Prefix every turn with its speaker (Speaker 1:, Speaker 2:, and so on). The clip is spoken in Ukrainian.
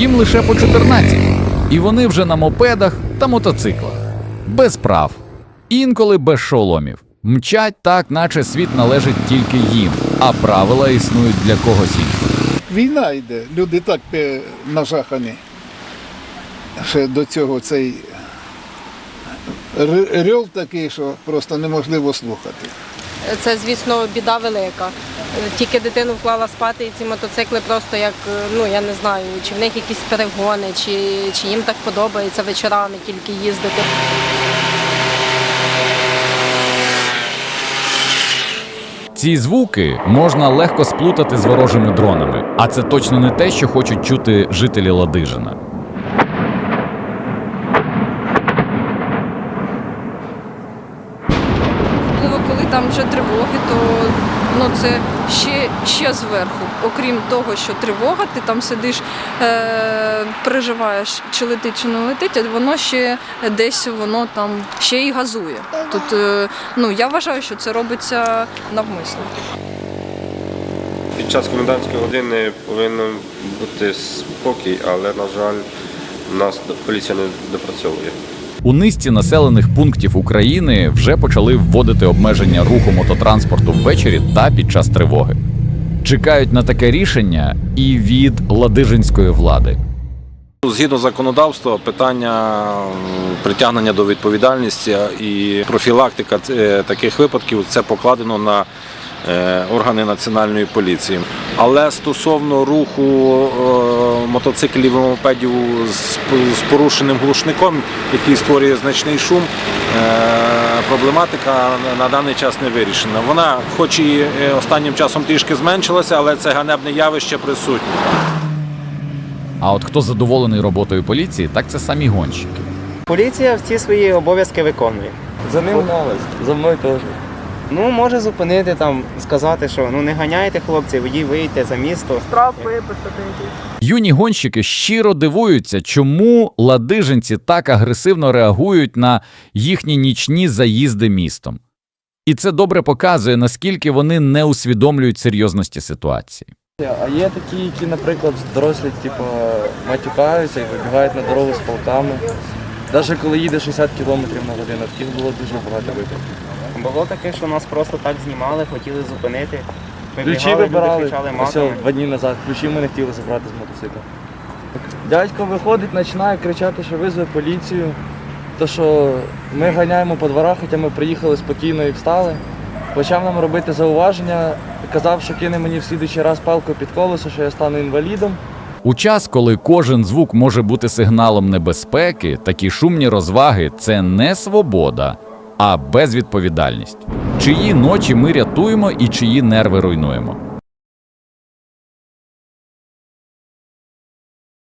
Speaker 1: Їм лише по 14. І вони вже на мопедах та мотоциклах. Без прав. Інколи без шоломів. Мчать так, наче світ належить тільки їм, а правила існують для когось іншого.
Speaker 2: Війна йде, люди так е, нажахані. Ще до цього цей р- рьов такий, що просто неможливо слухати.
Speaker 3: Це, звісно, біда велика. Тільки дитину вклала спати, і ці мотоцикли просто як, ну я не знаю, чи в них якісь перегони, чи, чи їм так подобається вечорами тільки їздити.
Speaker 1: Ці звуки можна легко сплутати з ворожими дронами, а це точно не те, що хочуть чути жителі Ладижина.
Speaker 4: Коли там вже тривоги, то ну, це ще, ще зверху. Окрім того, що тривога, ти там сидиш, е, переживаєш, чи летить, чи не летить, воно ще десь воно там ще й газує. Тут е, ну, я вважаю, що це робиться навмисно.
Speaker 5: Під час комендантської години повинен бути спокій, але, на жаль, нас поліція не допрацьовує.
Speaker 1: У низці населених пунктів України вже почали вводити обмеження руху мототранспорту ввечері та під час тривоги. Чекають на таке рішення і від ладижинської влади.
Speaker 6: Згідно законодавства, питання притягнення до відповідальності і профілактика е, таких випадків це покладено на органи національної поліції. Але стосовно руху е, мотоциклів і мопедів з, порушеним глушником, який створює значний шум, е, проблематика на даний час не вирішена. Вона, хоч і е, останнім часом трішки зменшилася, але це ганебне явище присутнє.
Speaker 1: А от хто задоволений роботою поліції, так це самі гонщики.
Speaker 7: Поліція всі свої обов'язки виконує.
Speaker 8: За ним гналась, за мною теж.
Speaker 7: Ну, може зупинити там, сказати, що ну не ганяйте, хлопці, водій вийдете за місто.
Speaker 1: Юні гонщики щиро дивуються, чому ладижинці так агресивно реагують на їхні нічні заїзди містом. І це добре показує, наскільки вони не усвідомлюють серйозності ситуації.
Speaker 8: А є такі, які, наприклад, дорослі, типу, матюкаються і вибігають на дорогу з палками. Навіть коли їде 60 км на годину, таких було дуже багато випадків.
Speaker 7: Було таке, що нас просто так знімали, хотіли зупинити.
Speaker 8: Ключі
Speaker 7: Вибігали, люди
Speaker 8: вибирали
Speaker 7: кричали
Speaker 8: ось
Speaker 7: матами.
Speaker 8: два дні назад, ключі ми не хотіли забрати з мотоцикла. Дядько виходить, починає кричати, що визве поліцію. То що ми ганяємо по дворах, хоча ми приїхали спокійно і встали. Почав нам робити зауваження, казав, що кине мені в слідуючий раз палку під колесо, що я стану інвалідом.
Speaker 1: У час, коли кожен звук може бути сигналом небезпеки, такі шумні розваги це не свобода, а безвідповідальність. Чиї ночі ми рятуємо і чиї нерви руйнуємо.